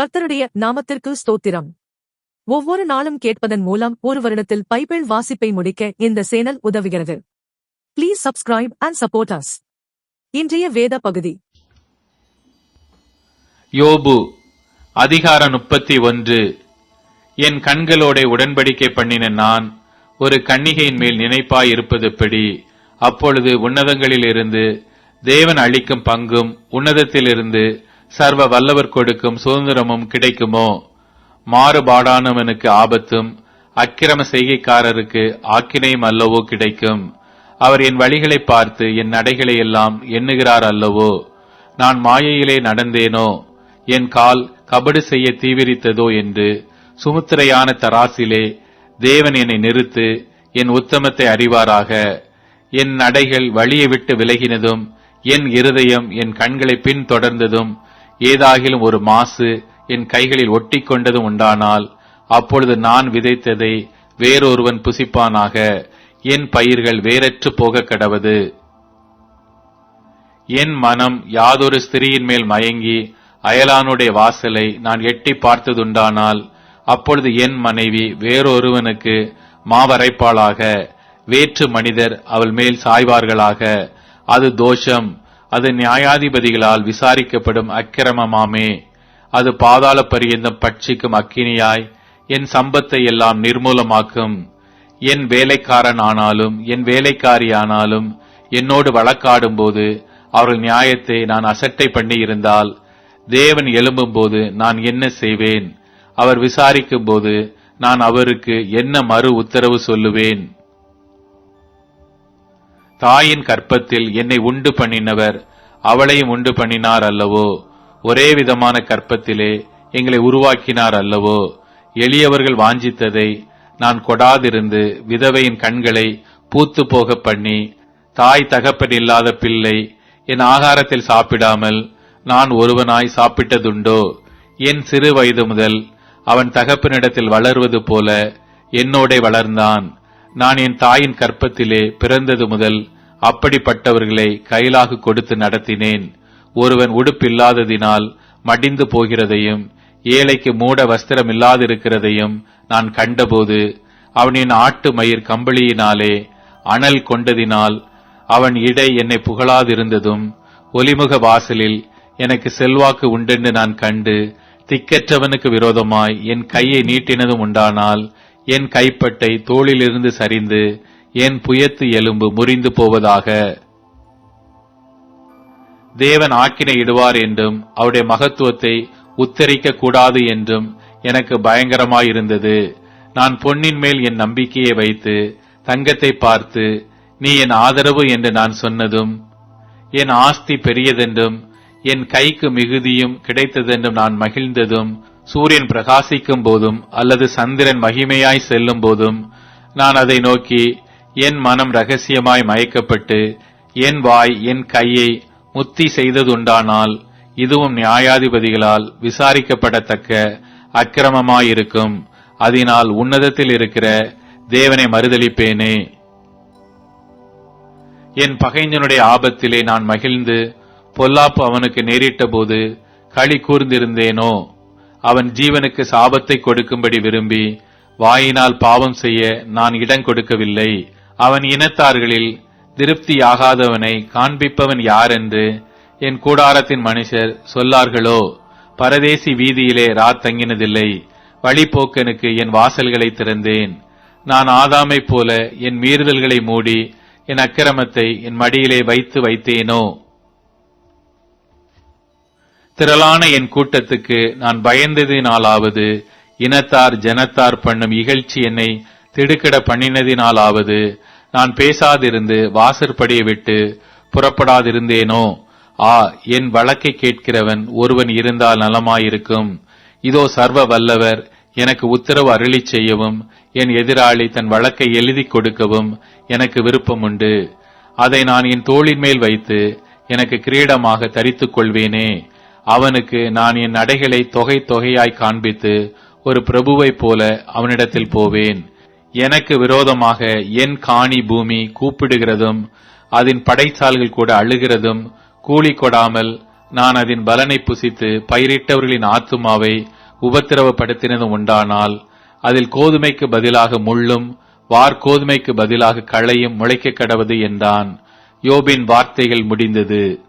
கர்த்தருடைய நாமத்திற்கு ஸ்தோத்திரம். ஒவ்வொரு நாளும் கேட்பதன் மூலம் ஒரு வருடத்தில் பைபிள் வாசிப்பை முடிக்க இந்த சேனல் உதவுகிறது. Please subscribe and support us இன்றைய வேத பகுதி. யோபு அதிகாரம் முப்பத்தி ஒன்று. என் கண்களோட உடன்படிக்கை பண்ணின நான் ஒரு கன்னிகையின் மேல் நினைப்பாய் இருப்பது இருப்பதெப்படி அப்பொழுது உன்னதங்களிலிருந்து தேவன் அளிக்கும் பங்கும் உன்னதத்திலிருந்து சர்வ வல்லவர் கொடுக்கும் சுதந்திரமும் கிடைக்குமோ? மாறுபாடானவனுக்கு ஆபத்தும் அக்கிரம செய்கைக்காரருக்கு ஆக்கினையும் அல்லவோ கிடைக்கும். அவர் என் வழிகளை பார்த்து என் நடைகளை எல்லாம் எண்ணுகிறார் அல்லவோ? நான் மாயையிலே நடந்தேனோ? என் கால் கபடு செய்ய தீவிரித்ததோ என்று சுமுத்திரையான தராசிலே தேவன் என்னை நிறுத்து என் உத்தமத்தை அறிவாராக. என் நடைகள் வழியை விட்டு விலகினதும் என் இருதயம் என் கண்களை பின் தொடர்ந்ததும் ஏதாகிலும் ஒரு மாசு என் கைகளில் ஒட்டிக்கொண்டதும் உண்டானால் அப்பொழுது நான் விதைத்ததை வேறொருவன் புசிப்பானாக என் பயிர்கள் வேறற்று போக கடவது. என் மனம் யாதொரு ஸ்திரியின் மேல் மயங்கி அயலானுடைய வாசலை நான் எட்டி பார்த்ததுண்டானால் அப்பொழுது என் மனைவி வேறொருவனுக்கு மாவரைப்பாளாக வேற்று மனிதர் அவள் மேல் சாய்வார்களாக அது தோஷம் அது நியாயாதிபதிகளால் விசாரிக்கப்படும் அக்கிரமமாமே. அது பாதாள பரியந்தம் பட்சிக்கும் அக்கினியாய் என் சம்பத்தை எல்லாம் நிர்மூலமாக்கும். என் வேலைக்காரன் ஆனாலும் என் வேலைக்காரி ஆனாலும் என்னோடு வழக்காடும்போது அவர்கள் நியாயத்தை நான் அசட்டை பண்ணி இருந்தால் தேவன் எழும்பும்போது நான் என்ன செய்வேன்? அவர் விசாரிக்கும் போது நான் அவருக்கு என்ன மறு உத்தரவு சொல்லுவேன்? தாயின் கற்பத்தில் என்னை உண்டு பண்ணினவர் அவளையும் உண்டு பண்ணினார் அல்லவோ? ஒரே விதமான கற்பத்திலே எங்களை உருவாக்கினார் அல்லவோ? எளியவர்கள் வாஞ்சித்ததை நான் கொடாதிருந்து விதவையின் கண்களை பூத்து போக பண்ணி தாய் தகப்பன் இல்லாத பிள்ளை என் ஆகாரத்தில் சாப்பிடாமல் நான் ஒருவனாய் சாப்பிட்டதுண்டோ? என் சிறு வயது முதல் அவன் தகப்பனிடத்தில் வளர்வது போல என்னோடே வளர்ந்தான். நான் என் தாயின் கற்பத்திலே பிறந்தது முதல் அப்படிப்பட்டவர்களை கையிலாக கொடுத்து நடத்தினேன். ஒருவன் உடுப்பில்லாததினால் மடிந்து போகிறதையும் ஏழைக்கு மூட வஸ்திரம் இல்லாதிருக்கிறதையும் நான் கண்டபோது அவனின் ஆட்டு மயிர் கம்பளியினாலே அனல் கொண்டதினால் அவன் இடை என்னை புகழாதிருந்ததும் ஒலிமுக வாசலில் எனக்கு செல்வாக்கு உண்டென்று நான் கண்டு திக்கற்றவனுக்கு விரோதமாய் என் கையை நீட்டினதும் உண்டானால் என் கைப்பட்டை தோளிலிருந்து சரிந்து என் புயத்து எலும்பு முறிந்து போவதாக. தேவன் ஆக்கினை இடுவார் என்றும் அவருடைய மகத்துவத்தை உத்தரிக்க கூடாது என்றும் எனக்கு பயங்கரமாயிருந்தது. நான் பொன்னின் மேல் என் நம்பிக்கையை வைத்து தங்கத்தை பார்த்து நீ என் ஆதரவு என்று நான் சொன்னதும் என் ஆஸ்தி பெரியதென்றும் என் கைக்கு மிகுதியும் கிடைத்ததென்றும் நான் மகிழ்ந்ததும் சூரியன் பிரகாசிக்கும் போதும் அல்லது சந்திரன் மகிமையாய் செல்லும் போதும் நான் அதை நோக்கி என் மனம் ரகசியமாய் மயக்கப்பட்டு என் வாய் என் கையை முத்தி செய்ததுண்டானால் இதுவும் நியாயாதிபதிகளால் விசாரிக்கப்படத்தக்க அக்கிரமமாயிருக்கும். அதனால் உன்னதத்தில் இருக்கிற தேவனை மறுதளிப்பேனே என் பகைஞனுடைய ஆபத்திலே நான் மகிழ்ந்து பொல்லாப்பு அவனுக்கு நேரிட்ட போது களி கூர்ந்திருந்தேனோ? அவன் ஜீவனுக்கு சாபத்தை கொடுக்கும்படி விரும்பி வாயினால் பாவம் செய்ய நான் இடம் கொடுக்கவில்லை. அவன் இனத்தார்களில் திருப்தியாகாதவனை காண்பிப்பவன் யார் என்று என் கூடாரத்தின் மனுஷர் சொல்லார்களோ? பரதேசி வீதியிலே ராத் தங்கினதில்லை. வழிபோக்கனுக்கு என் வாசல்களை திறந்தேன். நான் ஆதாமைப் போல என் மீறுதல்களை மூடி என் அக்கிரமத்தை என் மடியிலே வைத்து வைத்தேனோ? திரளான என் கூட்டத்துக்கு நான் பயந்ததினாலாவது இனத்தார் ஜனத்தார் பண்ணும் இகழ்ச்சி என்னை திடுக்கிட பண்ணினதினாலாவது நான் பேசாதிருந்து வாசற்படியை விட்டு புறப்படாதிருந்தேனோ? ஆ என் வழக்கை கேட்கிறவன் ஒருவன் இருந்தால் நலமாயிருக்கும். இதோ சர்வ வல்லவர் எனக்கு உத்தரவு அருளி செய்யவும் என் எதிராளி தன் வழக்கை எழுதி கொடுக்கவும் எனக்கு விருப்பம் உண்டு அதை நான் என் தோளின் மேல் வைத்து எனக்கு கிரீடமாக தரித்துக் கொள்வேனே. அவனுக்கு நான் என் நடைகளை தொகை தொகையாய் காண்பித்து ஒரு பிரபுவைப் போல அவனிடத்தில் போவேன். எனக்கு விரோதமாக என் காணி பூமி கூப்பிடுகிறதும் அதன் படைச்சால்கள் கூட அழுகிறதும் கூலி கொடாமல் நான் அதன் பலனை புசித்து பயிரிட்டவர்களின் ஆத்துமாவை உபத்திரவப்படுத்தினதும் உண்டானால் அதில் கோதுமைக்கு பதிலாக முள்ளும் வார்கோதுமைக்கு பதிலாக களையும் முளைக்க கடவது என்றான். யோபின் வார்த்தைகள் முடிந்தது.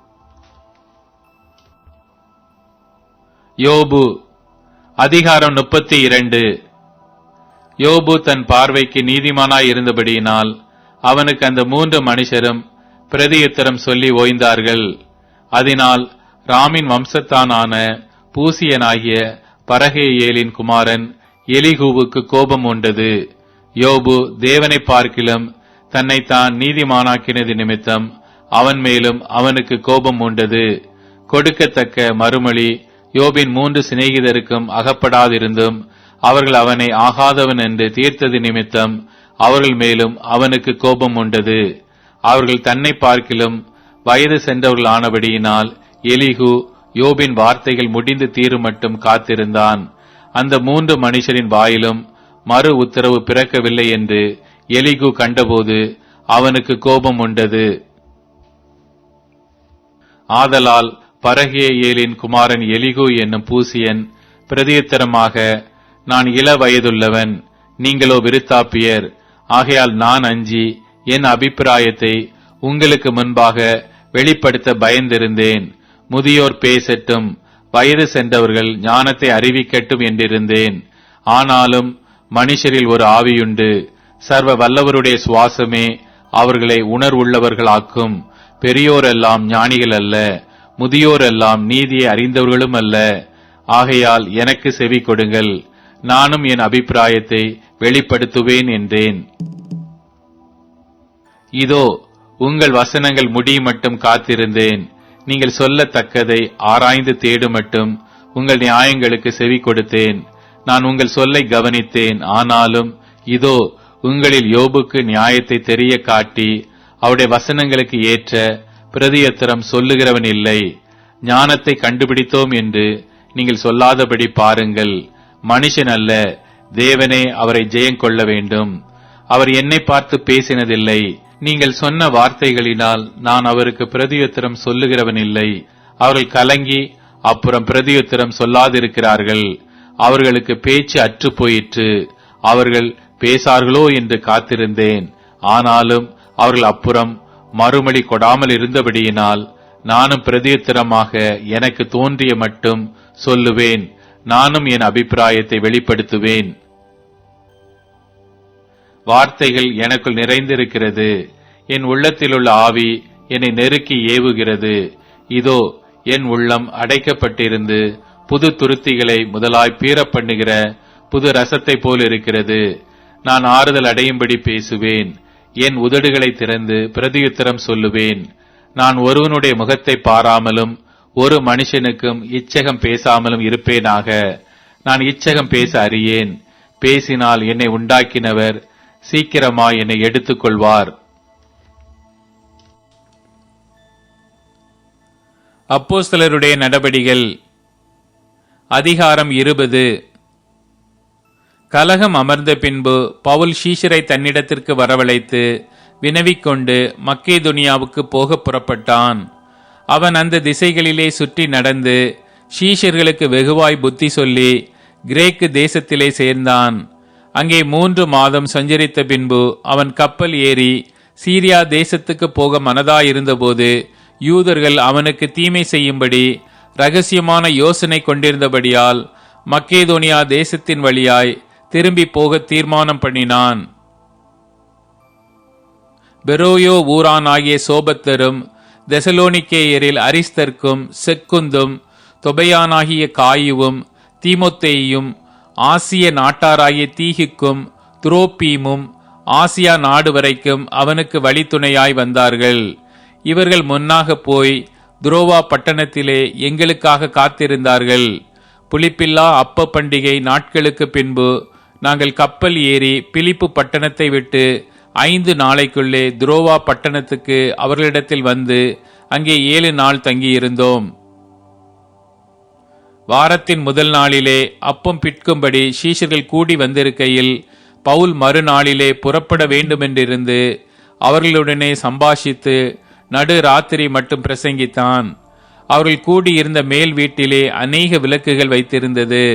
யோபு அதிகாரம் முப்பத்தி இரண்டு யோபு தன் பார்வைக்கு நீதிமானாய் இருந்தபடியினால் அவனுக்கு அந்த மூன்று மனுஷரும் பிரதியுத்தரம் சொல்லி ஓய்ந்தார்கள். அதனால் ராமின் வம்சத்தானான பூசியனாகிய பரகேயேலின் குமாரன் எலிகூவுக்கு கோபம் உண்டது. யோபு தேவனை பார்க்கிலும் தன்னைத்தான் நீதிமானாக்கினது நிமித்தம் அவன் மேலும் அவனுக்கு கோபம் உண்டது. கொடுக்கத்தக்க மறுமொழி யோபின் மூன்று சிநேகிதருக்கும் அகப்படாதிருந்தும் அவர்கள் அவனை ஆகாதவன் என்று தீர்த்தது நிமித்தம் அவர்கள் மேலும் அவனுக்கு கோபம் உண்டது. அவர்கள் தன்னை பார்க்கிலும் வயது சென்றவர்கள் ஆனபடியினால் எலிகு யோபின் வார்த்தைகள் முடிந்து தீரும் மட்டும் காத்திருந்தான். அந்த மூன்று மனுஷரின் வாயிலும் மறு உத்தரவு பிறக்கவில்லை என்று எலிகு கண்டபோது அவனுக்கு கோபம் உண்டது. ஆதலால் பரகியேலின் குமாரன் எலிகு என்னும் பூசியன் பிரதியுத்தரமாக நான் இள வயதுள்ளவன் நீங்களோ விருத்தாப்பியர் ஆகையால் நான் அஞ்சி என் அபிப்பிராயத்தை உங்களுக்கு முன்பாக வெளிப்படுத்த பயந்திருந்தேன். முதியோர் பேசட்டும் வயது சென்றவர்கள் ஞானத்தை அறிவிக்கட்டும் என்றிருந்தேன். ஆனாலும் மனுஷரில் ஒரு ஆவியுண்டு சர்வ வல்லவருடைய சுவாசமே அவர்களை உணர்வுள்ளவர்களாக்கும். பெரியோரெல்லாம் ஞானிகள் அல்ல முதியோர் எல்லாம் நீதியை அறிந்தவர்களும் அல்ல. ஆகையால் எனக்கு செவி கொடுங்கள். நானும் என் அபிப்பிராயத்தை வெளிப்படுத்துவேன் என்றேன். இதோ உங்கள் வசனங்கள் முடியும் மட்டும் காத்திருந்தேன். நீங்கள் சொல்லத்தக்கதை ஆராய்ந்து தேடும் மட்டும் உங்கள் நியாயங்களுக்கு செவி கொடுத்தேன். நான் உங்கள் சொல்லை கவனித்தேன். ஆனாலும் இதோ உங்களில் யோபுக்கு நியாயத்தை தெரிய காட்டி அவருடைய வசனங்களுக்கு ஏற்ற பிரதியத்திரம் சொல்லுகிறவன் இல்லை. ஞானத்தை கண்டுபிடித்தோம் என்று நீங்கள் சொல்லாதபடி பாருங்கள். மனுஷன் அல்ல தேவனே அவரை ஜெயங்கொள்ள வேண்டும். அவர் என்னை பார்த்து பேசினதில்லை. நீங்கள் சொன்ன வார்த்தைகளினால் நான் அவருக்கு பிரதியுத்தரம் சொல்லுகிறவன் இல்லை. அவர்கள் கலங்கி அப்புறம் பிரதியுத்தரம் சொல்லாதிருக்கிறார்கள். அவர்களுக்கு பேச்சு அற்று போயிற்று. அவர்கள் பேசார்களோ என்று காத்திருந்தேன். ஆனாலும் அவர்கள் அப்புறம் மறுமொழி கொடாமல் இருந்தபடியினால் நானும் பிரதியுத்தரமாக எனக்கு தோன்றிய மட்டும் சொல்லுவேன். நானும் என் அபிப்பிராயத்தை வெளிப்படுத்துவேன். வார்த்தைகள் எனக்குள் நிறைந்திருக்கிறது. என் உள்ளத்திலுள்ள ஆவி என்னை நெருக்கி ஏவுகிறது. இதோ என் உள்ளம் அடைக்கப்பட்டிருந்து புது துருத்திகளை முதலாய் பீற பண்ணுகிற புது ரசத்தை போல் இருக்கிறது நான் ஆறுதல் அடையும்படி பேசுவேன். என் உதடுகளை திறந்து பிரதியுத்தரம் சொல்லுவேன். நான் ஒருவனுடைய முகத்தை பாராமலும் ஒரு மனுஷனுக்கும் இச்சகம் பேசாமலும் இருப்பேனாக. நான் இச்சகம் பேச அறியேன். பேசினால் என்னை உண்டாக்கினவர் சீக்கிரமா என்னை எடுத்துக் கொள்வார் சிலருடைய நடபடிகள் அதிகாரம் இருபது கலகம் அமர்ந்த பின்பு பவுல் ஷீஷரை தன்னிடத்திற்கு வரவழைத்து வினவிக்கொண்டு மக்கேதுனியாவுக்கு போக புறப்பட்டான். அவன் அந்த திசைகளிலே சுற்றி நடந்து ஷீஷர்களுக்கு வெகுவாய் புத்தி சொல்லி கிரேக்கு தேசத்திலே சேர்ந்தான். அங்கே மூன்று மாதம் சஞ்சரித்த பின்பு அவன் கப்பல் ஏறி சீரியா தேசத்துக்கு போக மனதாயிருந்தபோது யூதர்கள் அவனுக்கு தீமை செய்யும்படி ரகசியமான யோசனை கொண்டிருந்தபடியால் மக்கேதோனியா தேசத்தின் வழியாய் திரும்பி போக தீர்மானம் பண்ணினான். பெரோயோ ஊரான் ஆகிய சோபத்தரும் தெசலோனிக்கேயரில் அரிஸ்தர்க்கும் செக்குந்தும் தொபையானாகிய காயுவும் தீமொத்தேயும் ஆசிய நாட்டாராகிய தீகிக்கும் துரோப்பீமும் ஆசியா நாடு வரைக்கும் அவனுக்கு வழித்துணையாய் வந்தார்கள். இவர்கள் முன்னாக போய் துரோவா பட்டணத்திலே எங்களுக்காக காத்திருந்தார்கள். புளிப்பில்லா அப்ப பண்டிகை நாட்களுக்கு பின்பு நாங்கள் கப்பல் ஏறி பிலிப்பு பட்டணத்தை விட்டு ஐந்து நாளைக்குள்ளே துரோவா பட்டணத்துக்கு அவர்களிடத்தில் வந்து அங்கே ஏழு நாள் தங்கியிருந்தோம். வாரத்தின் முதல் நாளிலே அப்பம் பிற்கும்படி சீஷர்கள் கூடி வந்திருக்கையில் பவுல் மறுநாளிலே புறப்பட வேண்டுமென்றிருந்து அவர்களுடனே சம்பாஷித்து நடு ராத்திரி மட்டும் பிரசங்கித்தான். அவர்கள் கூடியிருந்த மேல் வீட்டிலே அநேக விளக்குகள் வைத்திருந்தது.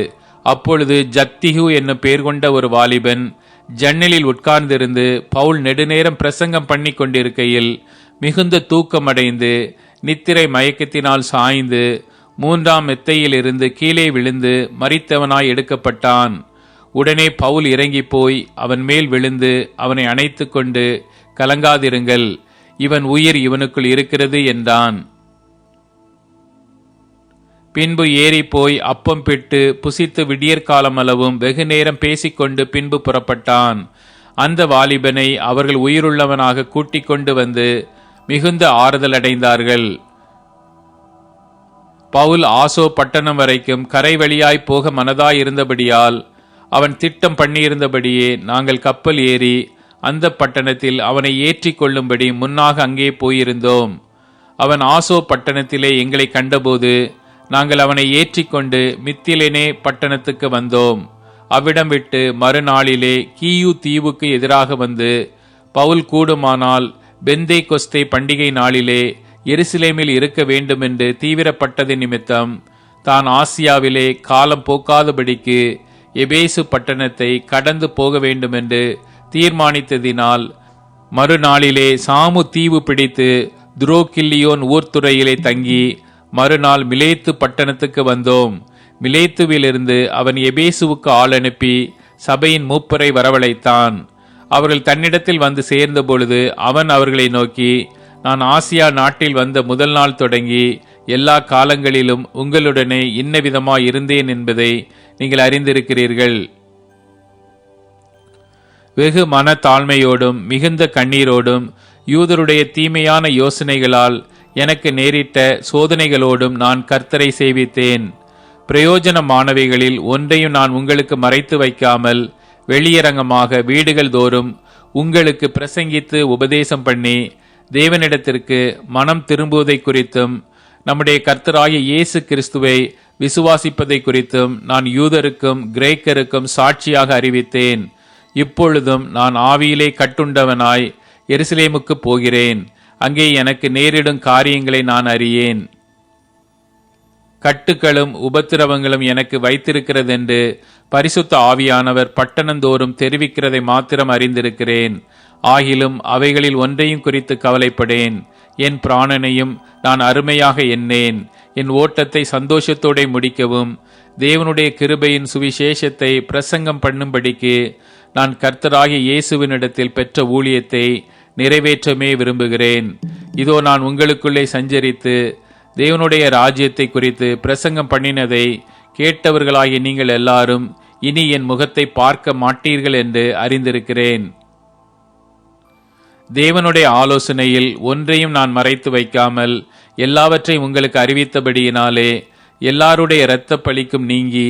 அப்பொழுது ஜக்திஹு என்னும் பேர் கொண்ட ஒரு வாலிபன் ஜன்னலில் உட்கார்ந்திருந்து பவுல் நெடுநேரம் பிரசங்கம் பண்ணி கொண்டிருக்கையில் மிகுந்த தூக்கமடைந்து நித்திரை மயக்கத்தினால் சாய்ந்து மூன்றாம் மெத்தையில் இருந்து கீழே விழுந்து மறித்தவனாய் எடுக்கப்பட்டான். உடனே பவுல் இறங்கி போய் அவன் மேல் விழுந்து அவனை அணைத்து கொண்டு கலங்காதிருங்கள் இவன் உயிர் இவனுக்குள் இருக்கிறது என்றான். பின்பு ஏறிப்போய் அப்பம் பிட்டு புசித்து விடியற்காலமளவும் வெகு நேரம் பேசிக்கொண்டு பின்பு புறப்பட்டான். அந்த வாலிபனை அவர்கள் உயிருள்ளவனாக கூட்டிக் கொண்டு வந்து மிகுந்த ஆறுதல் அடைந்தார்கள். பவுல் ஆசோ பட்டணம் வரைக்கும் கரை வழியாய் போக மனதாய் இருந்தபடியால் அவன் திட்டம் பண்ணியிருந்தபடியே நாங்கள் கப்பல் ஏறி அந்த பட்டணத்தில் அவனை ஏற்றி கொள்ளும்படி முன்னாக அங்கே போயிருந்தோம். அவன் ஆசோ பட்டணத்திலே எங்களை கண்டபோது நாங்கள் அவனை ஏற்றிக்கொண்டு மித்திலேனே பட்டணத்துக்கு வந்தோம். அவ்விடம் விட்டு மறுநாளிலே கீயு தீவுக்கு எதிராக வந்து பவுல் கூடுமானால் பெந்தே கொஸ்தே பண்டிகை நாளிலே எருசலேமில் இருக்க வேண்டுமென்று தீவிரப்பட்டது நிமித்தம் தான் ஆசியாவிலே காலம் போக்காதபடிக்கு எபேசு பட்டணத்தை கடந்து போக வேண்டுமென்று தீர்மானித்ததினால் மறுநாளிலே சாமு தீவு பிடித்து துரோக்கில்லியோன் ஊர்த்துறையிலே தங்கி மறுநாள் மிலேத்து பட்டணத்துக்கு வந்தோம். மிலேத்துவிலிருந்து அவன் எபேசுவுக்கு ஆள் அனுப்பி சபையின் மூப்பரை வரவழைத்தான். அவர்கள் தன்னிடத்தில் வந்து சேர்ந்த பொழுது அவன் அவர்களை நோக்கி நான் ஆசியா நாட்டில் வந்த முதல் நாள் தொடங்கி எல்லா காலங்களிலும் உங்களுடனே இன்ன விதமாய் இருந்தேன் என்பதை நீங்கள் அறிந்திருக்கிறீர்கள். வெகு மன தாழ்மையோடும் மிகுந்த கண்ணீரோடும் யூதருடைய தீமையான யோசனைகளால் எனக்கு நேரிட்ட சோதனைகளோடும் நான் கர்த்தரை சேவித்தேன். பிரயோஜனமானவைகளில் ஒன்றையும் நான் உங்களுக்கு மறைத்து வைக்காமல் வெளியரங்கமாக வீடுகள் தோறும் உங்களுக்கு பிரசங்கித்து உபதேசம் பண்ணி தேவனிடத்திற்கு மனம் திரும்புவதை குறித்தும் நம்முடைய கர்த்தராகிய இயேசு கிறிஸ்துவை விசுவாசிப்பதை குறித்தும் நான் யூதருக்கும் கிரேக்கருக்கும் சாட்சியாக அறிவித்தேன். இப்பொழுதும் நான் ஆவியிலே கட்டுண்டவனாய் எருசலேமுக்கு போகிறேன். அங்கே எனக்கு நேரிடும் காரியங்களை நான் அறியேன். கட்டுக்களும் உபத்திரவங்களும் எனக்கு வைத்திருக்கிறதென்று பரிசுத்த ஆவியானவர் பட்டணந்தோறும் தெரிவிக்கிறதை மாத்திரம் அறிந்திருக்கிறேன். ஆகிலும் அவைகளில் ஒன்றையும் குறித்து கவலைப்படேன். என் பிராணனையும் நான் அருமையாக எண்ணேன். என் ஓட்டத்தை சந்தோஷத்தோടെ முடிக்கவும் தேவனுடைய கிருபையின் சுவிசேஷத்தை பிரசங்கம் பண்ணும்படிக்கு நான் கர்த்தராகிய இயேசுவினிடத்தில் பெற்ற ஊழியத்தை நிறைவேற்றமே விரும்புகிறேன். இதோ நான் உங்களுக்குள்ளே சஞ்சரித்து தேவனுடைய ராஜ்யத்தை குறித்து பிரசங்கம் பண்ணினதை கேட்டவர்களாகிய நீங்கள் எல்லாரும் இனி என் முகத்தை பார்க்க மாட்டீர்கள் என்று அறிந்திருக்கிறேன். தேவனுடைய ஆலோசனையில் ஒன்றையும் நான் மறைத்து வைக்காமல் எல்லாவற்றையும் உங்களுக்கு அறிவித்தபடியினாலே எல்லாருடைய இரத்த பழிக்கும் நீங்கி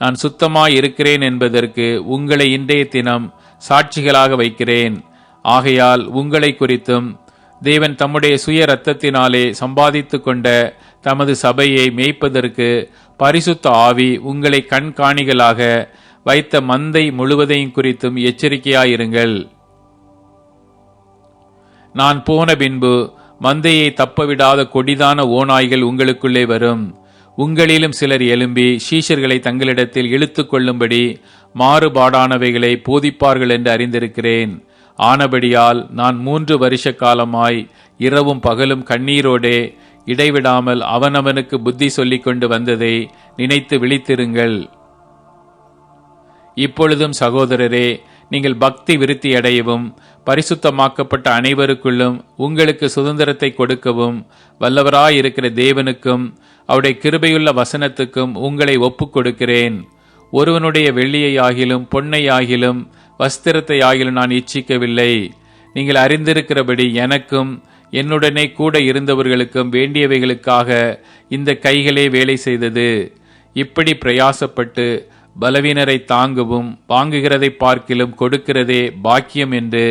நான் சுத்தமாய் இருக்கிறேன் என்பதற்கு உங்களை இன்றைய தினம் சாட்சிகளாக வைக்கிறேன். ஆகையால் உங்களை குறித்தும் தேவன் தம்முடைய சுய இரத்தத்தினாலே சம்பாதித்து கொண்ட தமது சபையை மேய்ப்பதற்கு பரிசுத்த ஆவி உங்களை கண்காணிகளாக வைத்த மந்தை முழுவதையும் குறித்தும் எச்சரிக்கையாயிருங்கள். நான் போன பின்பு மந்தையை தப்பவிடாத கொடிதான ஓநாய்கள் உங்களுக்குள்ளே வரும். உங்களிலும் சிலர் எழும்பி சீஷர்களை தங்களிடத்தில் இழுத்து கொள்ளும்படி மாறுபாடானவைகளை போதிப்பார்கள் என்று அறிந்திருக்கிறேன். ஆனபடியால் நான் மூன்று வருஷ காலமாய் இரவும் பகலும் கண்ணீரோடே இடைவிடாமல் அவனவனுக்கு புத்தி சொல்லிக் கொண்டு வந்ததை நினைத்து விழித்திருங்கள். இப்பொழுதும் சகோதரரே நீங்கள் பக்தி விருத்தி அடையவும் பரிசுத்தமாக்கப்பட்ட அனைவருக்குள்ளும் உங்களுக்கு சுதந்திரத்தை கொடுக்கவும் வல்லவராயிருக்கிற தேவனுக்கும் அவருடைய கிருபையுள்ள வசனத்துக்கும் உங்களை ஒப்புக் கொடுக்கிறேன். ஒருவனுடைய பொன்னை பொன்னையாகிலும் வஸ்திரத்தை ஆகிலும் நான் இச்சிக்கவில்லை. நீங்கள் அறிந்திருக்கிறபடி எனக்கும் என்னுடனே கூட இருந்தவர்களுக்கும் வேண்டியவைகளுக்காக இந்த கைகளே வேலை செய்தது. இப்படி பிரயாசப்பட்டு பலவீனரை தாங்கவும் வாங்குகிறதை பார்க்கிலும் கொடுக்கிறதே பாக்கியம் என்று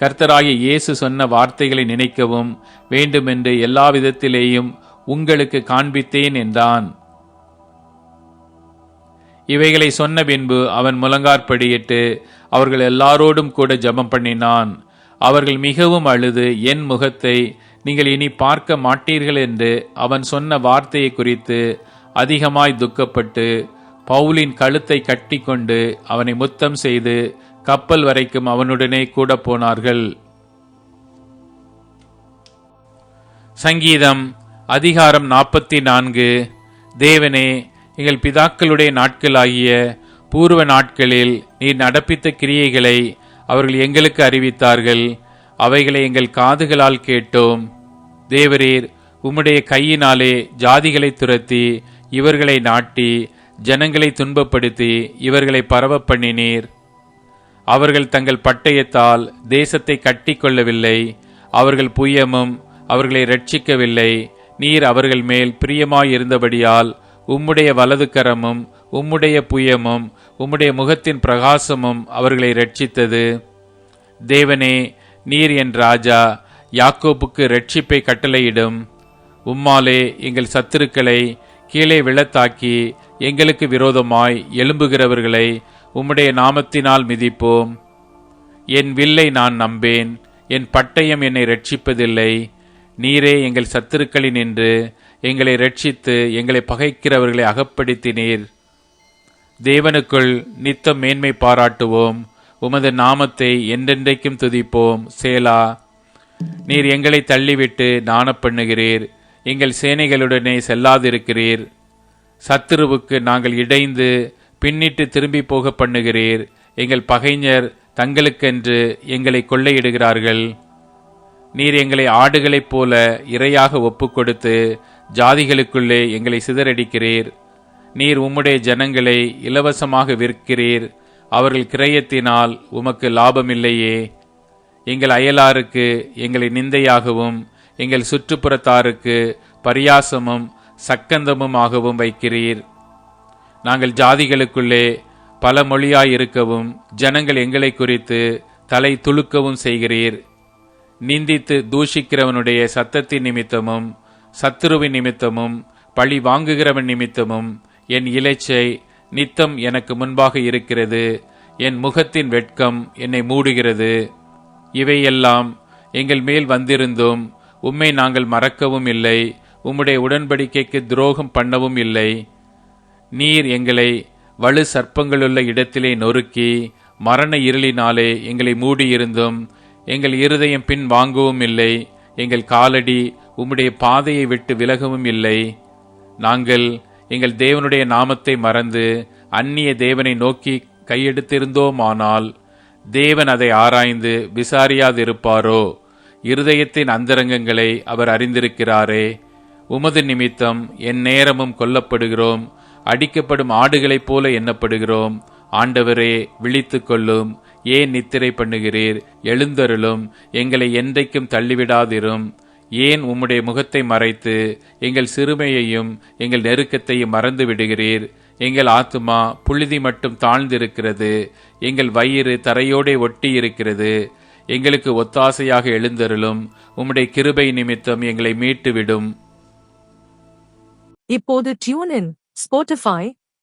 கர்த்தராகிய இயேசு சொன்ன வார்த்தைகளை நினைக்கவும் வேண்டுமென்று எல்லா விதத்திலேயும் உங்களுக்கு காண்பித்தேன் என்றான். இவைகளை சொன்ன பின்பு அவன் முழங்காற்படியிட்டு அவர்கள் எல்லாரோடும் கூட ஜபம் பண்ணினான். அவர்கள் மிகவும் அழுது என் முகத்தை நீங்கள் இனி பார்க்க மாட்டீர்கள் என்று அவன் சொன்ன வார்த்தையை குறித்து அதிகமாய் துக்கப்பட்டு பவுலின் கழுத்தை கட்டிக்கொண்டு அவனை முத்தம் செய்து கப்பல் வரைக்கும் அவனுடனே கூட போனார்கள். சங்கீதம் அதிகாரம் நாற்பத்தி நான்கு. தேவனே எங்கள் பிதாக்களுடைய நாட்களாகிய பூர்வ நாட்களில் நீர் நடப்பித்த கிரியைகளை அவர்கள் எங்களுக்கு அறிவித்தார்கள். அவைகளை எங்கள் காதுகளால் கேட்டோம். தேவரீர் உம்முடைய கையினாலே ஜாதிகளை துரத்தி இவர்களை நாட்டி ஜனங்களை துன்பப்படுத்தி இவர்களை பரவ பண்ணினீர் அவர்கள் தங்கள் பட்டயத்தால் தேசத்தை கட்டிக்கொள்ளவில்லை. அவர்கள் புயமும் அவர்களை ரட்சிக்கவில்லை நீர் அவர்கள் மேல் பிரியமாயிருந்தபடியால் உம்முடைய வலது கரமும் உம்முடைய புயமும் உம்முடைய முகத்தின் பிரகாசமும் அவர்களை ரட்சித்தது தேவனே நீர் என் ராஜா யாக்கோப்புக்கு ரட்சிப்பை கட்டளையிடும். உம்மாலே எங்கள் சத்துருக்களை கீழே விழத்தாக்கி எங்களுக்கு விரோதமாய் எழும்புகிறவர்களை உம்முடைய நாமத்தினால் மிதிப்போம். என் வில்லை நான் நம்பேன் என் பட்டயம் என்னை ரட்சிப்பதில்லை நீரே எங்கள் சத்துருக்களின் என்று எங்களை ரட்சித்து எங்களை பகைக்கிறவர்களை அகப்படுத்தினீர். தேவனுக்குள் நித்தம் மேன்மை பாராட்டுவோம். உமது நாமத்தை என்றென்றைக்கும் துதிப்போம். சேலா நீர் எங்களை தள்ளிவிட்டு நாண பண்ணுகிறீர் எங்கள் சேனைகளுடனே செல்லாதிருக்கிறீர். சத்துருவுக்கு நாங்கள் இடைந்து பின்னிட்டு திரும்பி போக பண்ணுகிறீர். எங்கள் பகைஞர் தங்களுக்கென்று எங்களை கொள்ளையிடுகிறார்கள். நீர் எங்களை ஆடுகளைப் போல இரையாக ஒப்புக்கொடுத்து ஜாதிகளுக்குள்ளே எங்களை சிதறடிக்கிறீர். நீர் உம்முடைய ஜனங்களை இலவசமாக விற்கிறீர். அவர்கள் கிரயத்தினால் உமக்கு லாபமில்லையே. எங்கள் அயலாருக்கு எங்களை நிந்தையாகவும் எங்கள் சுற்றுப்புறத்தாருக்கு பரியாசமும் சக்கந்தமுமாகவும் வைக்கிறீர். நாங்கள் ஜாதிகளுக்குள்ளே பல மொழியாயிருக்கவும் ஜனங்கள் எங்களை குறித்து தலை துளுக்கவும் செய்கிறீர். நிந்தித்து தூஷிக்கிறவனுடைய சத்தத்தின் நிமித்தமும் சத்துருவின் நிமித்தமும் பழி வாங்குகிறவன் நிமித்தமும் என் இலைச்சை நித்தம் எனக்கு முன்பாக இருக்கிறது என் முகத்தின் வெட்கம் என்னை மூடுகிறது. இவையெல்லாம் எங்கள் மேல் வந்திருந்தும் உம்மை நாங்கள் மறக்கவும் இல்லை உம்முடைய உடன்படிக்கைக்கு துரோகம் பண்ணவும் இல்லை. நீர் எங்களை வலு சர்ப்பங்களுள்ள இடத்திலே நொறுக்கி மரண இருளினாலே எங்களை மூடியிருந்தும் எங்கள் இருதயம் பின் வாங்கவும் இல்லை எங்கள் காலடி உம்முடைய பாதையை விட்டு விலகவும் இல்லை. நாங்கள் எங்கள் தேவனுடைய நாமத்தை மறந்து அந்நிய தேவனை நோக்கி கையெடுத்திருந்தோமானால் தேவன் அதை ஆராய்ந்து விசாரியாதிருப்பாரோ? இருதயத்தின் அந்தரங்கங்களை அவர் அறிந்திருக்கிறாரே. உமது நிமித்தம் என் நேரமும் கொல்லப்படுகிறோம். அடிக்கப்படும் ஆடுகளைப் போல எண்ணப்படுகிறோம். ஆண்டவரே விழித்து கொள்ளும் ஏன் நித்திரை பண்ணுகிறீர்? எழுந்தருளும். எங்களை என்றைக்கும் தள்ளிவிடாதிரும். ஏன் உம்முடைய முகத்தை மறைத்து? எங்கள் சிறுமையையும் எங்கள் நெருக்கத்தையும் மறந்து விடுகிறீர் எங்கள் ஆத்துமா புழுதி மட்டும் தாழ்ந்திருக்கிறது. எங்கள் வயிறு தரையோடே ஒட்டி இருக்கிறது எங்களுக்கு ஒத்தாசையாக எழுந்தருளும். உம்முடைய கிருபை நிமித்தம் எங்களை மீட்டுவிடும். இப்போது tune in Spotify